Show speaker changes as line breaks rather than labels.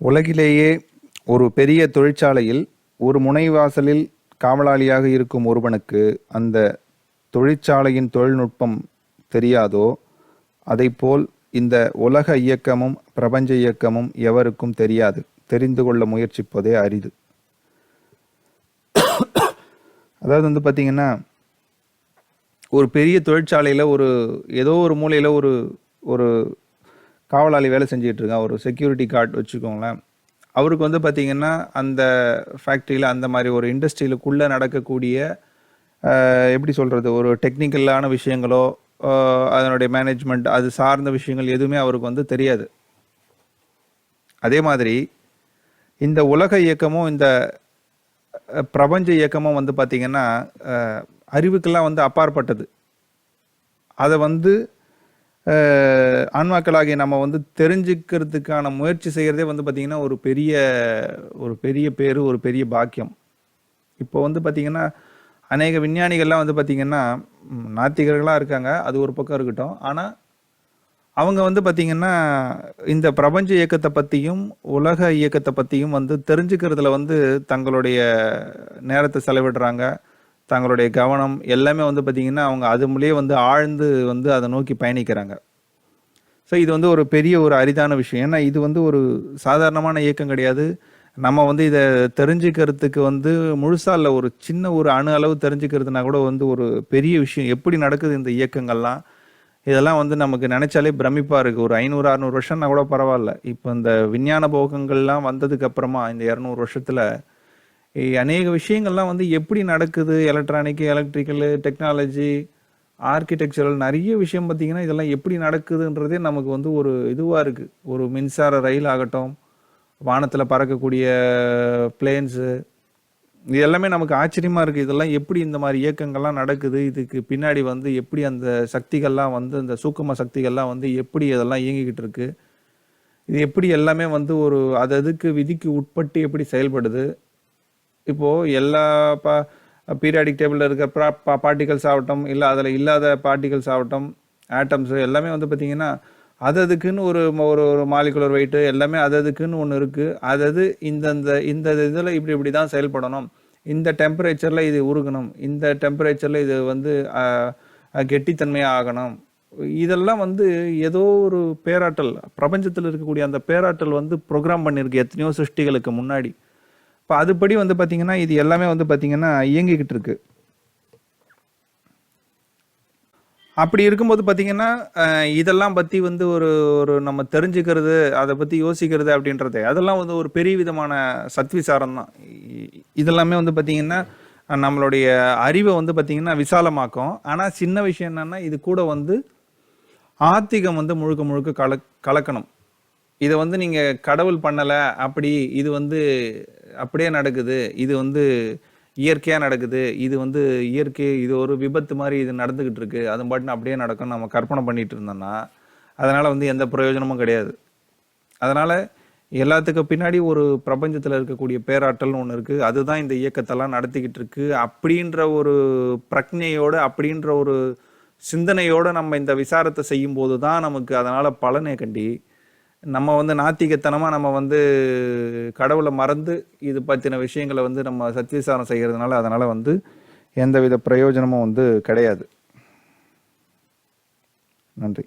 உலகிலேயே ஒரு பெரிய தொழிற்சாலையில் ஒரு முனைவாசலில் காவலாளியாக இருக்கும் ஒருவனுக்கு அந்த தொழிற்சாலையின் தொழில்நுட்பம் தெரியாதோ அதைப்போல் இந்த உலக இயக்கமும் பிரபஞ்ச இயக்கமும் எவருக்கும் தெரியாது. தெரிந்து கொள்ள முயற்சிப்பதே அரிது. அதாவது வந்து பார்த்தீங்கன்னா ஒரு பெரிய தொழிற்சாலையில் ஒரு ஏதோ ஒரு மூலையில் ஒரு ஒரு காவலாளி வேலை செஞ்சுக்கிட்டு இருக்கான். ஒரு செக்யூரிட்டி கார்டு வச்சுக்கோங்களேன். அவருக்கு வந்து பார்த்திங்கன்னா அந்த ஃபேக்ட்ரியில் அந்த மாதிரி ஒரு இண்டஸ்ட்ரியிலுக்குள்ளே நடக்கக்கூடிய எப்படி சொல்கிறது ஒரு டெக்னிக்கலான விஷயங்களோ அதனுடைய மேனேஜ்மெண்ட் அது சார்ந்த விஷயங்கள் எதுவுமே அவருக்கு வந்து தெரியாது. அதே மாதிரி இந்த உலக இயக்கமும் இந்த பிரபஞ்ச இயக்கமும் வந்து பார்த்திங்கன்னா அறிவுக்கெல்லாம் வந்து அப்பாற்பட்டது. அதை வந்து ஆன்மாக்களாகிய நம்ம வந்து தெரிஞ்சுக்கிறதுக்கான முயற்சி செய்கிறதே வந்து பார்த்திங்கன்னா ஒரு பெரிய ஒரு பெரிய பேர் ஒரு பெரிய பாக்கியம். இப்போ வந்து பார்த்திங்கன்னா அநேக விஞ்ஞானிகள்லாம் வந்து பார்த்திங்கன்னா நாத்திகர்களாக இருக்காங்க. அது ஒரு பக்கம் இருக்கட்டும். ஆனால் அவங்க வந்து பார்த்திங்கன்னா இந்த பிரபஞ்ச இயக்கத்தை பற்றியும் உலக இயக்கத்தை பற்றியும் வந்து தெரிஞ்சுக்கிறதுல வந்து தங்களுடைய நேரத்தை செலவிடுறாங்க. தங்களுடைய கவனம் எல்லாமே வந்து பார்த்திங்கன்னா அவங்க அது மூலியே வந்து ஆழ்ந்து வந்து அதை நோக்கி பயணிக்கிறாங்க. ஸோ இது வந்து ஒரு பெரிய ஒரு அரிதான விஷயம். ஏன்னா இது வந்து ஒரு சாதாரணமான இயக்கம் கிடையாது. நம்ம வந்து இதை தெரிஞ்சுக்கிறதுக்கு வந்து முழுசா இல்லை ஒரு சின்ன ஒரு அணு அளவு தெரிஞ்சுக்கிறதுனா கூட வந்து ஒரு பெரிய விஷயம். எப்படி நடக்குது இந்த இயக்கங்கள்லாம்? இதெல்லாம் வந்து நமக்கு நினைச்சாலே பிரமிப்பாக இருக்குது ஒரு ஐநூறு அறுநூறு வருஷம்னா கூட பரவாயில்ல. இப்போ இந்த விஞ்ஞான போகங்கள்லாம் வந்ததுக்கு அப்புறமா இந்த இரநூறு வருஷத்தில் அநேக விஷயங்கள்லாம் வந்து எப்படி நடக்குது? எலக்ட்ரானிக் எலக்ட்ரிக்கல் டெக்னாலஜி ஆர்கிடெக்சரல் நிறைய விஷயம் பார்த்தீங்கன்னா இதெல்லாம் எப்படி நடக்குதுன்றதே நமக்கு வந்து ஒரு இதுவாக இருக்குது ஒரு மின்சார ரயில் ஆகட்டும் வானத்தில் பறக்கக்கூடிய பிளேன்ஸு இது எல்லாமே நமக்கு ஆச்சரியமாக இருக்குது இதெல்லாம் எப்படி இந்த மாதிரி இயக்கங்கள்லாம் நடக்குது? இதுக்கு பின்னாடி வந்து எப்படி அந்த சக்திகள்லாம் வந்து இந்த சூக்கும சக்திகள்லாம் வந்து எப்படி இதெல்லாம் இயங்கிக்கிட்டு இருக்குது இது எப்படி எல்லாமே வந்து ஒரு அது அதுக்கு விதிக்கு உட்பட்டு எப்படி செயல்படுது? இப்போது எல்லா பா பீரியாடிக் டேபிளில் இருக்கிற பா பார்ட்டிகல்ஸ் ஆகட்டும் இல்லை அதில் இல்லாத பார்ட்டிகல்ஸ் ஆகட்டும் ஆட்டம்ஸ் எல்லாமே வந்து பார்த்திங்கன்னா அது அதுக்குன்னு ஒரு ஒரு ஒரு மாலிகுலர் வெயிட்டு எல்லாமே அது அதுக்குன்னு ஒன்று இருக்குது அது அது இந்தந்த இந்த இதில் இப்படி இப்படி தான் செயல்படணும். இந்த டெம்பரேச்சரில் இது உருகணும். இந்த டெம்பரேச்சரில் இது வந்து கெட்டித்தன்மையாக ஆகணும். இதெல்லாம் வந்து ஏதோ ஒரு பேராட்டல் பிரபஞ்சத்தில் இருக்கக்கூடிய அந்த பேராட்டல் வந்து ப்ரோக்ராம் பண்ணியிருக்கு எத்தனையோ சிருஷ்டிகளுக்கு முன்னாடி. இப்போ அதுபடி வந்து பார்த்தீங்கன்னா இது எல்லாமே வந்து பார்த்தீங்கன்னா இயங்கிக்கிட்டு இருக்கு. அப்படி இருக்கும்போது பார்த்தீங்கன்னா இதெல்லாம் பற்றி வந்து ஒரு ஒரு நம்ம தெரிஞ்சுக்கிறது அதை பற்றி யோசிக்கிறது அப்படின்றது அதெல்லாம் வந்து ஒரு பெரிய விதமான சத்விசாரம் தான். இதெல்லாமே வந்து பார்த்தீங்கன்னா நம்மளுடைய அறிவை வந்து பார்த்தீங்கன்னா விசாலமாக்கும். ஆனால் சின்ன விஷயம் என்னென்னா இது கூட வந்து ஆத்திகம் வந்து முழுக்க முழுக்க கல கலக்கணும். இதை வந்து நீங்கள் கடவுள் பண்ணலை அப்படி இது வந்து அப்படியே நடக்குது இது வந்து இயற்கையாக நடக்குது இது வந்து இயற்கை இது ஒரு விபத்து மாதிரி இது நடந்துகிட்டு இருக்கு அது பாட்டுன்னு அப்படியே நடக்கும் நம்ம கற்பனை பண்ணிட்டு இருந்தோம்னா அதனால் வந்து எந்த பிரயோஜனமும் கிடையாது. அதனால் எல்லாத்துக்கும் பின்னாடி ஒரு பிரபஞ்சத்தில் இருக்கக்கூடிய பேராற்றல்னு ஒன்று இருக்குது அதுதான் இந்த இயக்கத்தெல்லாம் நடத்திக்கிட்டு இருக்கு. அப்படின்ற ஒரு பிரக்னையோடு அப்படின்ற ஒரு சிந்தனையோடு நம்ம இந்த விசாரத்தை செய்யும்போது தான் நமக்கு அதனால் பலனே கண்டி நம்ம வந்து நாத்திகத்தனமாக நம்ம வந்து கடவுளை மறந்து இது பற்றின விஷயங்களை வந்து நம்ம சத்தியசாரம் செய்கிறதுனால அதனால் வந்து எந்தவித பிரயோஜனமும் வந்து கிடையாது. நன்றி.